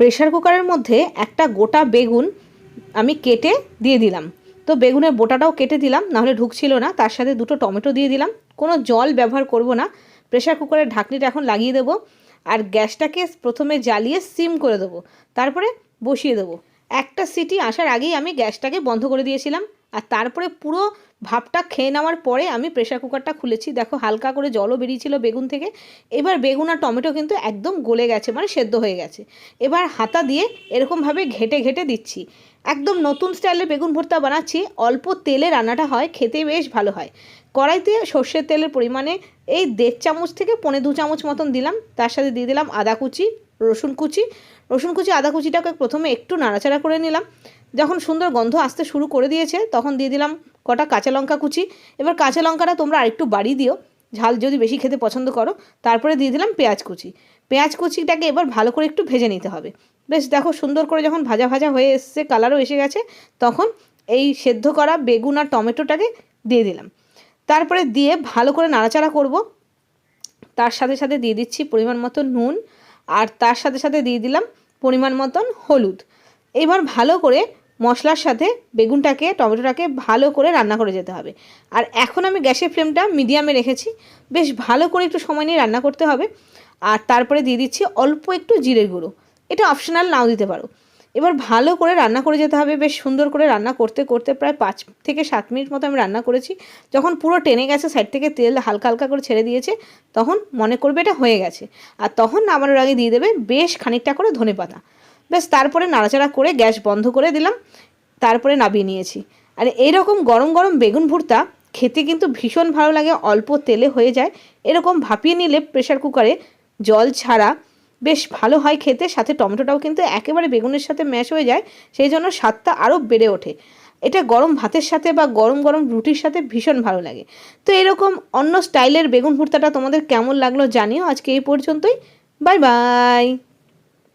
Pressure কুকারের মধ্যে একটা গোটা বেগুন আমি কেটে দিয়ে দিলাম। তো বেগুনের বোটাটাও কেটে দিলাম, নাহলে ঢুকছিল না। তার সাথে দুটো টমেটো দিয়ে দিলাম। কোনো জল ব্যবহার করব না। প্রেশার কুকারের ঢাকনিটা এখন লাগিয়ে দেবো আর গ্যাসটাকে প্রথমে জ্বালিয়ে সিম করে দেবো। তারপরে বসিয়ে দেবো। একটা সিটি আসার আগেই আমি গ্যাসটাকে বন্ধ করে দিয়েছিলাম। আর তারপরে পুরো ভাপটা খেয়ে নেওয়ার পরে আমি প্রেশার কুকারটা খুলেছি। দেখো হালকা করে জলও বেরিয়েছিল বেগুন থেকে। এবার বেগুন আর টমেটো কিন্তু একদম গলে গেছে মানে সেদ্ধ হয়ে গেছে। এবার হাতা দিয়ে এরকমভাবে ঘেটে ঘেটে দিচ্ছি। একদম নতুন স্টাইলের বেগুন ভর্তা বানাচ্ছি। অল্প তেলে রান্নাটা হয়, খেতে বেশ ভালো হয়। কড়াইতে সর্ষের তেলের পরিমাণে এই দেড় চামচ থেকে পৌনে দু চামচ মতন দিলাম। তার সাথে দিয়ে দিলাম আদা কুচি রসুন কুচি। রসুন কুচি, আদা কুচিটাকে প্রথমে একটু নাড়াচাড়া করে নিলাম। যখন সুন্দর গন্ধ আসতে শুরু করে দিয়েছে, তখন দিয়ে দিলাম কটা কাঁচা লঙ্কা কুচি। এবার কাঁচা লঙ্কাটা তোমরা আরেকটু বাড়িয়ে দিও, ঝাল যদি বেশি খেতে পছন্দ করো। তারপরে দিয়ে দিলাম পেঁয়াজ কুচি। পেঁয়াজ কুচিটাকে এবার ভালো করে একটু ভেজে নিতে হবে। বেশ, দেখো সুন্দর করে যখন ভাজা ভাজা হয়ে এসছে, কালারও এসে গেছে, তখন এই সেদ্ধ করা বেগুন আর টমেটোটাকে দিয়ে দিলাম। তারপরে দিয়ে ভালো করে নাড়াচাড়া করব। তার সাথে সাথে দিয়ে দিচ্ছি পরিমাণ মতো নুন আর তার সাথে সাথে দিয়ে দিলাম পরিমাণ মতন হলুদ। এবার ভালো করে মশলার সাথে বেগুনটাকে, টমেটোটাকে ভালো করে রান্না করে যেতে হবে। আর এখন আমি গ্যাসের ফ্লেমটা মিডিয়ামে রেখেছি। বেশ ভালো করে একটু সময় নিয়ে রান্না করতে হবে। আর তারপরে দিয়ে দিচ্ছি অল্প একটু জিরের গুঁড়ো। এটা অপশনাল নাও দিতে পারো। এবার ভালো করে রান্না করে যেতে হবে, বেশ সুন্দর করে রান্না করতে করতে প্রায় পাঁচ থেকে সাত মিনিট মতো আমি রান্না করেছি। যখন পুরো টেনে গেছে সাইড থেকে তেল হালকা হালকা করে ছেড়ে দিয়েছে, তখন মনে করবে এটা হয়ে গেছে। আর তখন নামানোর আগে দিয়ে দেবে বেশ খানিকটা করে ধনে পাতা। ব্যাস, তারপরে নাড়াচাড়া করে গ্যাস বন্ধ করে দিলাম, তারপরে নামিয়ে নিয়েছি। আর এইরকম গরম গরম বেগুন ভর্তা খেতে কিন্তু ভীষণ ভালো লাগে, অল্প তেলে হয়ে যায়। এরকম ভাপিয়ে নিলে প্রেশার কুকারে জল ছাড়া বেশ ভালো হয় খেতে, সাথে টমেটোটাও কিন্তু একেবারে বেগুনের সাথে ম্যাশ হয়ে যায়, সেই জন্য স্বাদটা আরও বেড়ে ওঠে। এটা গরম ভাতের সাথে বা গরম গরম রুটির সাথে ভীষণ ভালো লাগে। তো এরকম অন্য স্টাইলের বেগুন ভর্তাটা তোমাদের কেমন লাগল জানিও। আজকে এই পর্যন্তই। Bye bye!